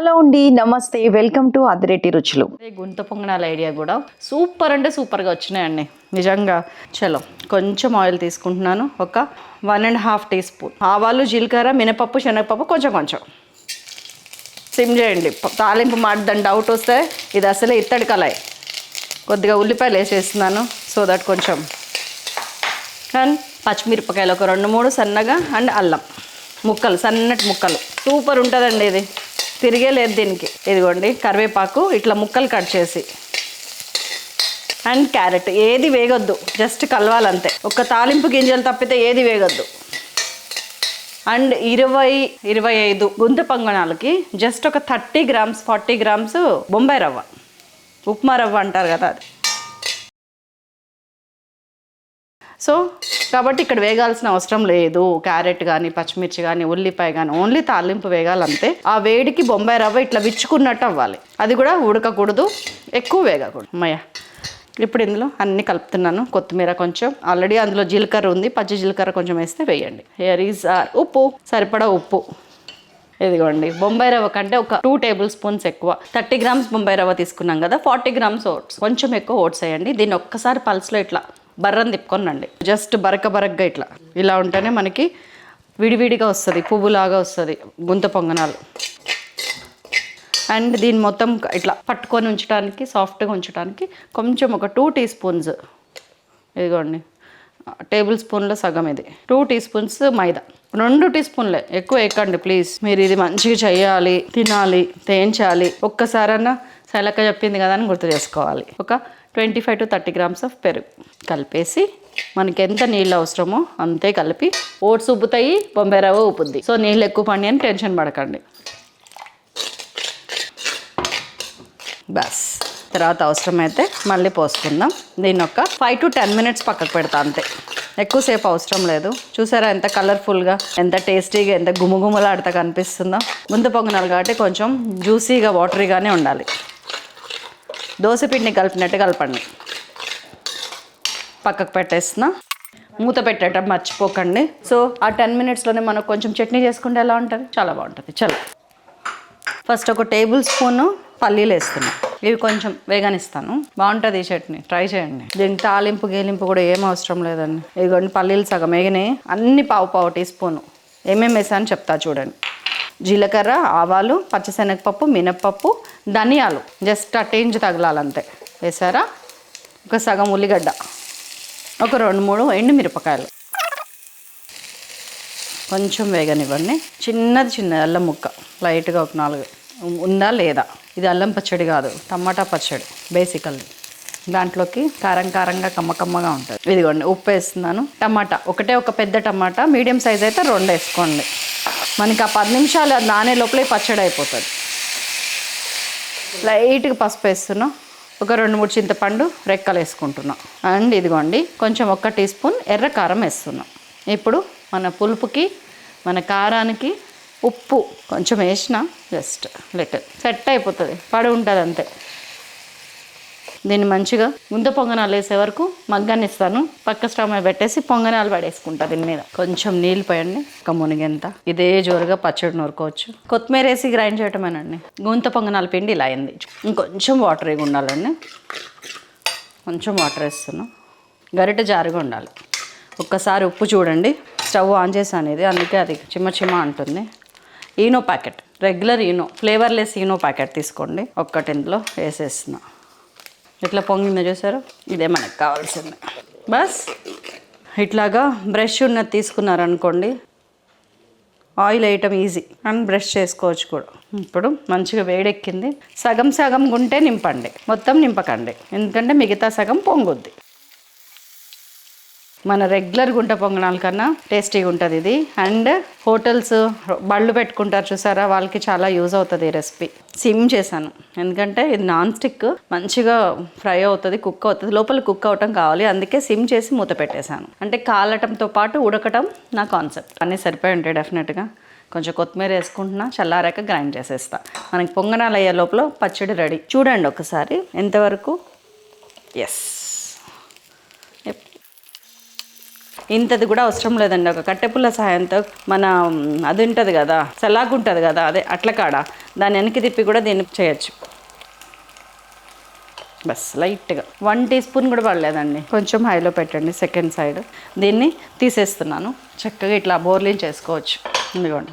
Hello అండి నమస్తే welcome to అదిరెట్టి రుచులు. గుంత పొంగనాల ఐడియా కూడా. సూపర్ అంటే సూపర్గా వచ్చినాయండి. నిజంగా చలో కొంచెం ఆయిల్ తీసుకుంటున్నాను. ఒక one and half teaspoon. ఆవాలు జీలకర్ర మినపప్పు శనగపప్పు కొంచెం కొంచెం. సిమ్ చేయండి. తాలింపు మాడదని డౌట్ వస్తే ఇది అసలే ఇత్తడి కలాయి కొద్దిగా ఉల్లిపాయలు వేసేస్తున్నాను. సో దట్ కొంచెం. అండ్ పచ్చిమిరపకాయలు ఒక రెండు మూడు సన్నగా అండ్ అల్లం. ముక్కలు సన్నటి ముక్కలు. సూపర్ ఉంటుందండి ఇది. తిరిగే లేదు దీనికి. ఇదిగోండి కరివేపాకు ఇట్లా ముక్కలు కట్ చేసి. అండ్ క్యారెట్ ఏది వేగొద్దు జస్ట్ కలవాలంతే. ఒక తాలింపు గింజలు తప్పితే ఏది వేగొద్దు. అండ్ ఇరవై ఇరవై ఐదు గుంత పొంగనాలకి జస్ట్ ఒక thirty grams forty grams Bombay రవ్వ. ఉప్మా రవ్వ అంటారు కదా అది. సో కాబట్టి ఇక్కడ వేగాల్సిన అవసరం లేదు. క్యారెట్ కానీ పచ్చిమిర్చి కానీ ఉల్లిపాయ కానీ ఓన్లీ తాలింపు వేగాలంతే. ఆ వేడికి బొంబాయి రవ్వ ఇట్లా విచ్చుకున్నట్టు అవ్వాలి. అది కూడా ఉడకకూడదు ఎక్కువ వేగకూడదు. అమ్మయ్య ఇప్పుడు ఇందులో అన్ని కలుపుతున్నాను. కొత్తిమీర కొంచెం. ఆల్రెడీ అందులో జీలకర్ర ఉంది. పచ్చి జీలకర్ర కొంచెం వేస్తే వేయండి. హియర్ ఈజ్ ఉప్పు. సరిపడా ఉప్పు. ఇదిగోండి. బొంబాయి రవ్వ కంటే ఒక టూ టేబుల్ స్పూన్స్ ఎక్కువ. థర్టీ గ్రామ్స్ బొంబాయి రవ్వ తీసుకున్నాం కదా ఫార్టీ గ్రామ్స్ ఓట్స్ కొంచెం ఎక్కువ ఓట్స్ వేయండి. దీన్ని ఒక్కసారి పల్స్లో ఇట్లా బర్రని తిప్పుకొనండి. జస్ట్ బరక బరకగా ఇట్లా. ఇలా ఉంటేనే మనకి విడివిడిగా వస్తుంది పువ్వులాగా వస్తుంది గుంత పొంగనాలు. అండ్ దీన్ని మొత్తం ఇట్లా పట్టుకొని ఉంచడానికి సాఫ్ట్గా ఉంచడానికి కొంచెం ఒక టూ టీ స్పూన్స్ ఇదిగోండి. టేబుల్ స్పూన్లో సగం ఇది. Two teaspoons maida. రెండు టీ స్పూన్లే ఎక్కువ వేయకండి ప్లీజ్. మీరు ఇది మంచిగా చేయాలి తినాలి తేంచాలి. ఒక్కసారన్నా శైలక చెప్పింది కదా అని గుర్తు చేసుకోవాలి. ఒక twenty five to thirty grams of పెరుగు కలిపేసి మనకి ఎంత నీళ్ళు అవసరమో అంతే కలిపి ఓట్స్ ఉబ్బుతాయి బొంబాయి రవ్వ సో నీళ్ళు ఎక్కువ పండి అని టెన్షన్ పడకండి. బస్. తర్వాత అవసరమైతే మళ్ళీ పోసుకుందాం. దీన్ని ఒక ఫైవ్ టు టెన్ మినిట్స్ పక్కకు పెడతా అంతే. ఎక్కువసేపు అవసరం లేదు. చూసారా ఎంత కలర్ఫుల్గా ఎంత టేస్టీగా ఎంత గుమగుమలాడుతా కనిపిస్తుందో. ముందు పొంగనాలు కాబట్టి కొంచెం జ్యూసీగా వాటరీగానే ఉండాలి. దోశ పిండిని కలిపినట్టు కలపండి. పక్కకు పెట్టేస్తున్నా. మూత పెట్టేటప్పుడు మర్చిపోకండి. సో ఆ టెన్ మినిట్స్లోనే మనకు కొంచెం చట్నీ చేసుకుంటే ఎలా ఉంటుంది? చాలా బాగుంటుంది. చలో. ఫస్ట్ ఒక టేబుల్ స్పూను పల్లీలు వేస్తున్నాను ఇవి కొంచెం వేగనిస్తాను. బాగుంటుంది ఈ చట్నీ. ట్రై చేయండి. దీనికి తాలింపు గేలింపు కూడా ఏం అవసరం లేదండి. ఇదిగోండి పల్లీలు సగం వేగినాయి. అన్ని పావు పావు టీ స్పూను. ఏమేమి వేసాను చెప్తా చూడండి. జీలకర్ర ఆవాలు పచ్చిశనగపప్పు మినప్పప్పు ధనియాలు. జస్ట్ అటేంజ్ తగలాలంతే. వేసారా? ఒక సగం ఉల్లిగడ్డ. ఒక రెండు మూడు ఎండు మిరపకాయలు. కొంచెం వేగనివ్వండి. చిన్నది చిన్నది అల్లం ముక్క. లైట్గా ఒక నాలుగు. ఉందా లేదా? ఇది అల్లం పచ్చడి కాదు. టమాటా పచ్చడి. బేసికల్లీ దాంట్లోకి కారం కారంగా కమ్మ కమ్మగా ఉంటుంది. ఇదిగోండి ఉప్పు వేస్తున్నాను. టమాటా. ఒకటే ఒక పెద్ద టమాటా. మీడియం సైజ్ అయితే రెండు వేసుకోండి. మనకి ఆ పది నిమిషాలు అది నానే లోపలే పచ్చడి అయిపోతుంది. లైట్గా పసుపు వేస్తున్నాం. ఒక రెండు మూడు చింతపండు రెక్కలు వేసుకుంటున్నాం. అండ్ ఇదిగోండి కొంచెం ఒక టీ స్పూన్ ఎర్ర కారం వేస్తున్నాం. ఇప్పుడు మన పులుపుకి మన కారానికి ఉప్పు కొంచెం వేసిన జస్ట్ లిటిల్. సెట్ అయిపోతుంది పడి ఉంటుంది అంతే. దీన్ని మంచిగా గుంత పొంగనాలు వేసే వరకు మగ్గనిస్తాను పక్క స్టవ్ మీద పెట్టేసి పొంగనాలు పడేసుకుంటా దీని మీద. కొంచెం నీళ్ళు పోయండి. ఒక మునిగెంత. ఇదే జోరుగా పచ్చడి నూరుకోవచ్చు. కొత్తిమీర వేసి గ్రైండ్ చేయటమేనండి. గుంత పొంగనాల పిండి ఇలా అయింది. ఇంకొంచెం వాటర్ వేగి ఉండాలండి. కొంచెం వాటర్ వేస్తున్నాం. గరిట జారుగా ఉండాలి. ఒక్కసారి ఉప్పు చూడండి. స్టవ్ ఆన్ చేసాను ఇది అందుకే అది చిమ్మ చిమ్మ అంటుంది. Eno packet. Regular Eno flavourless Eno packet తీసుకోండి. ఒక్కటి ఇందులో వేసేస్తున్నా. ఇట్లా పొంగిందో చూసారు? ఇదే మనకు కావాల్సింది. బస్. ఇట్లాగా బ్రష్ ఉన్నది తీసుకున్నారనుకోండి ఆయిల్ వేయటం ఈజీ. అండ్ బ్రష్ చేసుకోవచ్చు కూడా. ఇప్పుడు మంచిగా వేడెక్కింది. సగం సగం గుంటే నింపండి. మొత్తం నింపకండి. ఎందుకంటే మిగతా సగం పొంగుద్ది. మన రెగ్యులర్ గుంట పొంగనాల కన్నా టేస్టీగా ఉంటుంది ఇది. అండ్ హోటల్స్ బళ్ళు పెట్టుకుంటారు చూసారా? వాళ్ళకి చాలా యూజ్ అవుతుంది ఈ రెసిపీ సిమ్ చేశాను. ఎందుకంటే ఇది నాన్ స్టిక్ మంచిగా ఫ్రై అవుతుంది కుక్ అవుతుంది లోపల కుక్ అవటం కావాలి. అందుకే సిమ్ చేసి మూత పెట్టేశాను. అంటే కాలటంతో పాటు ఉడకటం నా కాన్సెప్ట్ అన్నీ సరిపోయి ఉంటాయి డెఫినెట్గా కొంచెం కొత్తిమీర వేసుకుంటున్నా చల్లారాక గ్రైండ్ చేసేస్తా. మనకి పొంగనాలు అయ్యే లోపల పచ్చడి రెడీ చూడండి ఒకసారి ఎంతవరకు? ఎస్ ఇంతది కూడా అవసరం లేదండి. ఒక కట్టెపుల్ల సహాయంతో మన అది ఉంటుంది కదా సలాగు ఉంటుంది కదా అదే అట్ల కాడ దాన్ని వెనక్కి తిప్పి కూడా దీన్ని చేయొచ్చు. బస్ లైట్గా. వన్ టీ స్పూన్ కూడా పడలేదండి. కొంచెం హైలో పెట్టండి సెకండ్ సైడ్. దీన్ని తీసేస్తున్నాను. చక్కగా ఇట్లా బోర్లింగ్ చేసుకోవచ్చు. ఇదిగోండి.